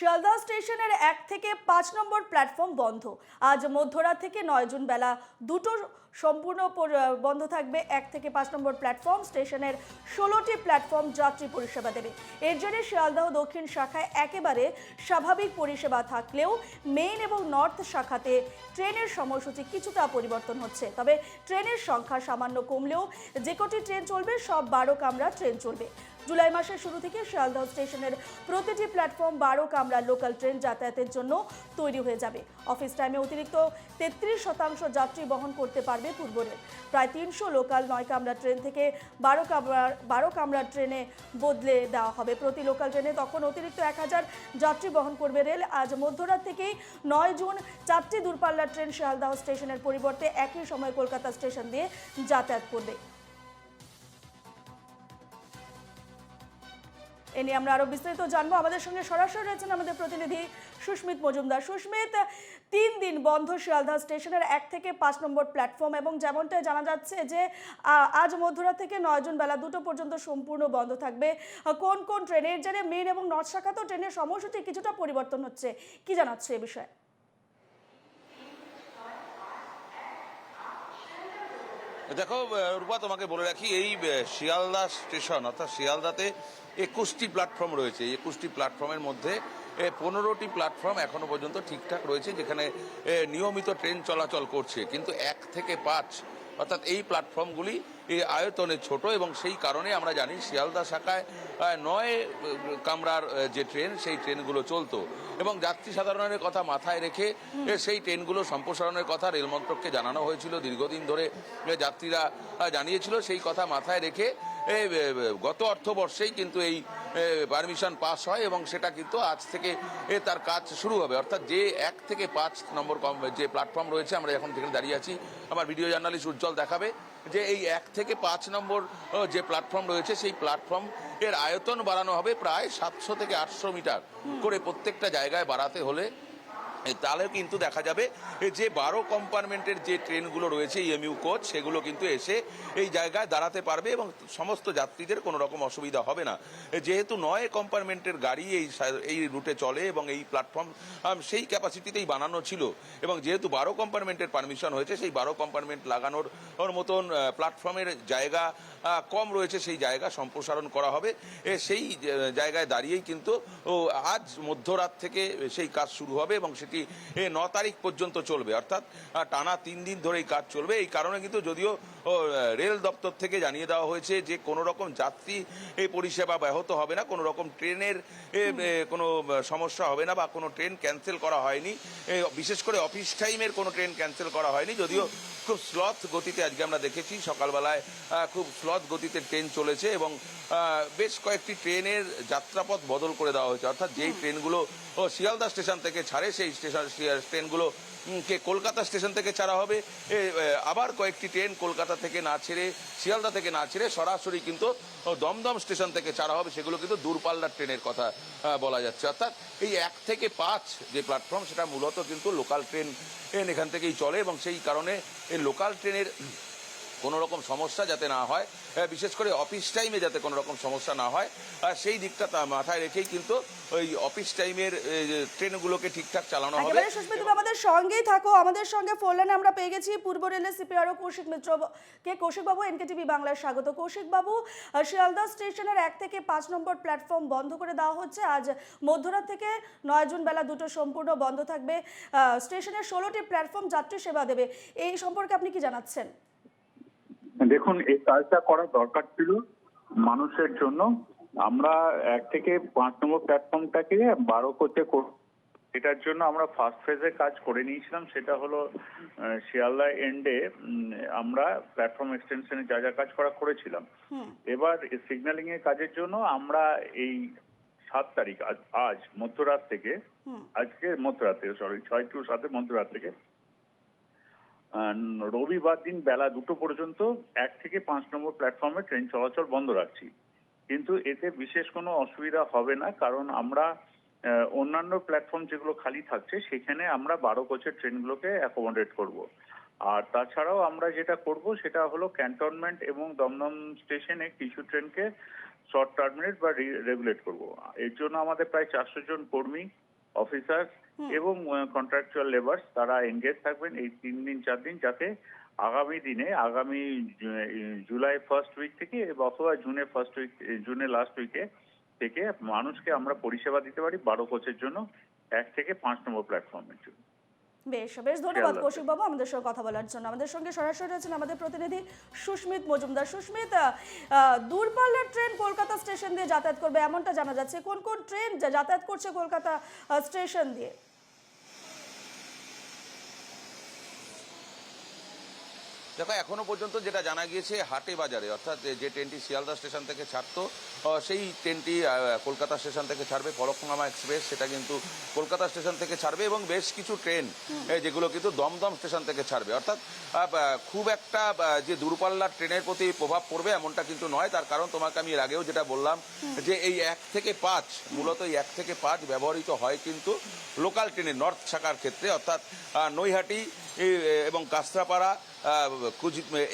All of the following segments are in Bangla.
শিয়ালদহ স্টেশনের এক থেকে পাঁচ নম্বর প্ল্যাটফর্ম বন্ধ। আজ মধ্যরাত থেকে নয় জুন বেলা দুটো সম্পূর্ণ পর- বন্ধ থাকবে এক থেকে পাঁচ নম্বর প্ল্যাটফর্ম স্টেশনের ষোলোটি প্ল্যাটফর্ম যাত্রী পরিষেবা দেবে। এর জন্য শিয়ালদহ দক্ষিণ শাখায় একেবারে স্বাভাবিক পরিষেবা থাকলেও মেইন এবং নর্থ শাখাতে ট্রেনের সময়সূচি কিছুটা পরিবর্তন হচ্ছে। তবে ট্রেনের সংখ্যা সামান্য কমলেও যে কটি ট্রেন চলবে, সব বারো কামরা ট্রেন চলবে। জুলাই মাসের শুরু থেকে শিয়ালদহ স্টেশনের প্রতিটি প্ল্যাটফর্ম বারো কামরা লোকাল ট্রেন যাতায়াতের জন্য তৈরি হয়ে যাবে। অফিস টাইমে অতিরিক্ত তেত্রিশ শতাংশ যাত্রী বহন করতে পারবে পূর্ব রেল। প্রায় তিনশো লোকাল নয় কামরা ট্রেন থেকে বারো কামরা বারো কামরার ট্রেনে বদলে দেওয়া হবে। প্রতি লোকাল ট্রেনে তখন অতিরিক্ত এক হাজার যাত্রী বহন করবে রেল। আজ মধ্যরাত থেকেই নয় জুন চারটি দূরপাল্লার ট্রেন শিয়ালদাহ স্টেশনের পরিবর্তে একই সময় কলকাতা স্টেশন দিয়ে যাতায়াত করবে। এ নিয়ে আমরা আরও বিস্তারিত জানব। আমাদের সঙ্গে সরাসরি রয়েছেন আমাদের প্রতিনিধি সুস্মিত মজুমদার। সুস্মিত, তিন দিন বন্ধ শিয়ালদা স্টেশনের এক থেকে পাঁচ নম্বর প্ল্যাটফর্ম এবং যেমনটা জানা যাচ্ছে যে আজ মধ্যরাত থেকে নয় জুন বেলা দুটো পর্যন্ত সম্পূর্ণ বন্ধ থাকবে। কোন কোন ট্রেনের যারা মেন এবং নর্থ শাখাতেও ট্রেনের সময়সূচি কিছুটা পরিবর্তন হচ্ছে। কি জানাচ্ছে এ বিষয়ে? দেখো রূপা, তোমাকে বলে রাখি, এই শিয়ালদা স্টেশন, অর্থাৎ শিয়ালদাতে একুশটি প্ল্যাটফর্ম রয়েছে। একুশটি প্ল্যাটফর্মের মধ্যে পনেরোটি প্ল্যাটফর্ম এখনও পর্যন্ত ঠিকঠাক রয়েছে, যেখানে নিয়মিত ট্রেন চলাচল করছে। কিন্তু এক থেকে পাঁচ অর্থাৎ এই প্ল্যাটফর্মগুলি এই আয়তনে ছোট এবং সেই কারণে আমরা জানি শিয়ালদা শাখায় নয় কামরার যে ট্রেন সেই ট্রেনগুলো চলতো। এবং যাত্রী সাধারণের কথা মাথায় রেখে সেই ট্রেনগুলো সম্প্রসারণের কথা রেল রেলমন্ত্রককে জানানো হয়েছিল দীর্ঘদিন ধরে যাত্রীরা জানিয়েছিল। সেই কথা মাথায় রেখে গত অর্থবর্ষেই কিন্তু এই পারমিশন পাস হয় এবং সেটা কিন্তু আজ থেকে এ, তার কাজ শুরু হবে। অর্থাৎ যে এক থেকে পাঁচ নম্বর কম- যে প্ল্যাটফর্ম রয়েছে আমরা এখন থেকে দাঁড়িয়ে আছি। আমার ভিডিও জার্নালিস্ট উজ্জ্বল দেখাবে যে এই এক থেকে পাঁচ নম্বর যে প্ল্যাটফর্ম রয়েছে সেই প্ল্যাটফর্ম এর আয়তন বাড়ানো হবে প্রায় সাতশো থেকে আটশো মিটার। করে প্রত্যেকটা জায়গায় বাড়াতে হলে তাহলে কিন্তু দেখা যাবে যে বারো কম্পার্টমেন্টের যে ট্রেনগুলো রয়েছে এমইউ কোচ সেগুলো কিন্তু এসে এই জায়গায় দাঁড়াতে পারবে এবং সমস্ত যাত্রীদের কোনো রকম অসুবিধা হবে না। যেহেতু নয় কম্পার্টমেন্টের গাড়ি এই এই রুটে চলে এবং এই প্ল্যাটফর্ম সেই ক্যাপাসিটিতেই বানানো ছিল এবং যেহেতু বারো কম্পার্টমেন্টের পারমিশন হয়েছে, সেই বারো কম্পার্টমেন্ট লাগানোর মতন প্ল্যাটফর্মের জায়গা কম রয়েছে, সেই জায়গা সম্প্রসারণ করা হবে। সেই জায়গায় দাঁড়িয়েই কিন্তু আজ মধ্যরাত থেকে সেই কাজ শুরু হবে এবং সেটি এ, ন তারিখ পর্যন্ত চলবে। অর্থাৎ টানা তিন দিন ধরে এই কাজ চলবে। এই কারণে কিন্তু যদিও রেল দপ্তর থেকে জানিয়ে দেওয়া হয়েছে যে কোনো রকম যাত্রী এই পরিষেবা ব্যাহত হবে না কোনো রকম ট্রেনের কোনো সমস্যা হবে না বা কোনো ট্রেন ক্যান্সেল করা হয়নি। বিশেষ করে অফিস টাইমের কোনো ট্রেন ক্যান্সেল করা হয়নি যদিও খুব স্লথ গতিতে আজকে আমরা দেখেছি সকালবেলায় খুব স্লথ গতিতে ট্রেন চলেছে এবং বেশ কয়েকটি ট্রেনের যাত্রাপথ বদল করে দেওয়া হয়েছে। অর্থাৎ যেই ট্রেনগুলো ও শিয়ালদা স্টেশন থেকে ছাড়ে সেই স্টেশন ট্রেনগুলো কে কলকাতা স্টেশন থেকে ছাড়া হবে। আবার কয়েকটি ট্রেন কলকাতা থেকে না ছেড়ে, শিয়ালদা থেকে না ছেড়ে সরাসরি কিন্তু দমদম স্টেশন থেকে ছাড়া হবে। সেগুলো কিন্তু দূরপাল্লার ট্রেনের কথা বলা যাচ্ছে। অর্থাৎ এই এক থেকে পাঁচ যে প্ল্যাটফর্ম সেটা মূলত কিন্তু লোকাল ট্রেন এখান থেকেই চলে এবং সেই কারণে এই লোকাল ট্রেনের কোনো রকম সমস্যা যাতে না হয় আহ, বিশেষ করে অফিস টাইমে যাতে কোনো রকম সমস্যা না হয় আর সেই দিকটা মাথায় রেখেই কিন্তু ওই অফিস টাইমের ট্রেনগুলোকে ঠিকঠাক চালানো হবে। তুমি আমাদের সঙ্গেই থাকো আমাদের সঙ্গে ফোন লাইনে আমরা পেয়ে গেছি পূর্ব রেলের সিপিআরও কৌশিক মিত্র কে? কৌশিক বাবু এনকেটিভি বাংলায় স্বাগত। কৌশিক বাবু আহ, শিয়ালদহ স্টেশনের এক থেকে পাঁচ নম্বর প্ল্যাটফর্ম বন্ধ করে দেওয়া হচ্ছে। আজ মধ্যরাত থেকে নয় জুন বেলা দুটো সম্পূর্ণ বন্ধ থাকবে। স্টেশনের ষোলোটি প্ল্যাটফর্ম যাত্রী সেবা দেবে। এই সম্পর্কে আপনি কি জানাচ্ছেন? দেখুন এই কাজটা করা দরকার ছিল মানুষের জন্য। আমরা এক থেকে পাঁচ নম্বর প্ল্যাটফর্মটাকে বারো করতে এটার জন্য আমরা ফার্স্ট ফেজে কাজ করে নিয়েছিলাম। সেটা হলো শিয়ালদা এন্ডে আমরা প্ল্যাটফর্ম এক্সটেনশনে যা যা কাজ করা করেছিলাম। এবার সিগন্যালিং এর কাজের জন্য আমরা এই সাত তারিখ আজ মধ্যরাত থেকে আজকে মধ্যরাত থেকে সরি ছয় টু সাতে মধ্যরাত থেকে রবিবার দিন বেলা দুটো পর্যন্ত এক থেকে পাঁচ নম্বর প্ল্যাটফর্মে ট্রেন চলাচল বন্ধ রাখছি। কিন্তু এতে বিশেষ কোনো অসুবিধা হবে না, কারণ আমরা অন্যান্য প্ল্যাটফর্ম যেগুলো খালি থাকছে, সেখানে আমরা বারো কোচের ট্রেনগুলোকে অ্যাকোমোডেট করব। আর তাছাড়াও আমরা যেটা করব, সেটা হলো ক্যান্টনমেন্ট এবং দমদম স্টেশনে কিছু ট্রেনকে শর্ট টার্মিনেট বা রেগুলেট করব। এর জন্য আমাদের প্রায় চারশো জন কর্মী অফিসার এবং কন্ট্রাকচুয়াল লেবার্স তারা এনগেজ থাকবেন এই তিন দিন চার দিন যাতে আগামী দিনে আগামী জুলাই ফার্স্ট উইক থেকে অথবা জুনে ফার্স্ট উইক জুনের লাস্ট উইকে থেকে মানুষকে আমরা পরিষেবা দিতে পারি বারো কোচের জন্য এক থেকে পাঁচ নম্বর প্ল্যাটফর্মের জন্য। বেশ বেশ ধন্যবাদ। কৌশিক বাবু আমাদের সঙ্গে কথা বলার জন্য। আমাদের সঙ্গে সরাসরি রয়েছেন আমাদের প্রতিনিধি সুস্মিত মজুমদার। সুস্মিত দূরপাল্লার ট্রেন কলকাতা স্টেশন দিয়ে যাতায়াত করবে এমনটা জানা যাচ্ছে। কোন কোন ট্রেন যাতায়াত করছে কলকাতা স্টেশন দিয়ে? দেখো এখনও পর্যন্ত যেটা জানা গিয়েছে হাটে বাজারে অর্থাৎ যে ট্রেনটি শিয়ালদা স্টেশন থেকে ছাড়তো সেই ট্রেনটি কলকাতা স্টেশন থেকে ছাড়বে ফলকনামা এক্সপ্রেস সেটা কিন্তু কলকাতা স্টেশন থেকে ছাড়বে এবং বেশ কিছু ট্রেন যেগুলো কিন্তু দমদম স্টেশন থেকে ছাড়বে। অর্থাৎ খুব একটা যে দূরপাল্লার ট্রেনের প্রতি প্রভাব পড়বে এমনটা কিন্তু নয়। তার কারণ তোমাকে আমি এর আগেও যেটা বললাম যে এই এক থেকে পাঁচ মূলত এই এক থেকে পাঁচ ব্যবহৃত হয় কিন্তু লোকাল ট্রেনে নর্থ শাখার ক্ষেত্রে অর্থাৎ নৈহাটি এবং কাস্ত্রাপাড়া কুচি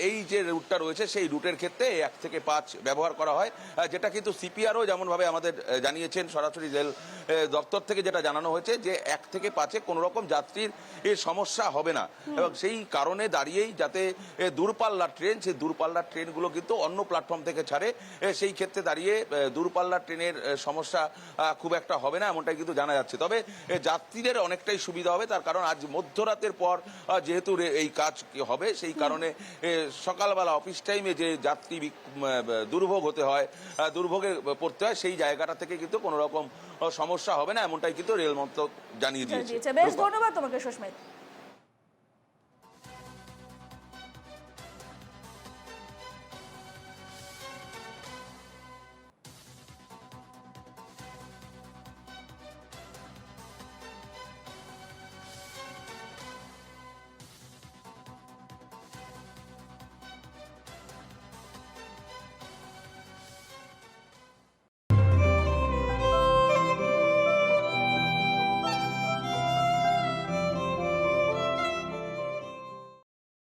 এই যে রুটটা রয়েছে সেই রুটের ক্ষেত্রে এক থেকে পাঁচ ব্যবহার করা হয়। যেটা কিন্তু সিপিআরও যেমনভাবে আমাদের জানিয়েছেন সরাসরি রেল দপ্তর থেকে যেটা জানানো হয়েছে যে এক থেকে পাঁচে কোনো রকম যাত্রীর এ সমস্যা হবে না। এবং সেই কারণে দাঁড়িয়েই যাতে দূরপাল্লার ট্রেন সেই দূরপাল্লার ট্রেনগুলো কিন্তু অন্য প্ল্যাটফর্ম থেকে ছাড়ে সেই ক্ষেত্রে দাঁড়িয়ে দূরপাল্লার ট্রেনের সমস্যা খুব একটা হবে না এমনটাই কিন্তু জানা যাচ্ছে। তবে যাত্রীদের অনেকটাই সুবিধা হবে তার কারণ আজ মধ্যরাতের পর যেহেতু এই কাজ হবে সেই কারণে সকালবেলা অফিস টাইমে যে যাত্রী দুর্ভোগ হতে হয় দুর্ভোগে পড়তে হয় সেই জায়গাটা থেকে কিন্তু কোনো রকম সমস্যা হবে না এমনটাই কিন্তু রেল মন্ত্রক জানিয়ে দিয়েছে। বেশ ধন্যবাদ তোমাকে সুস্মিত।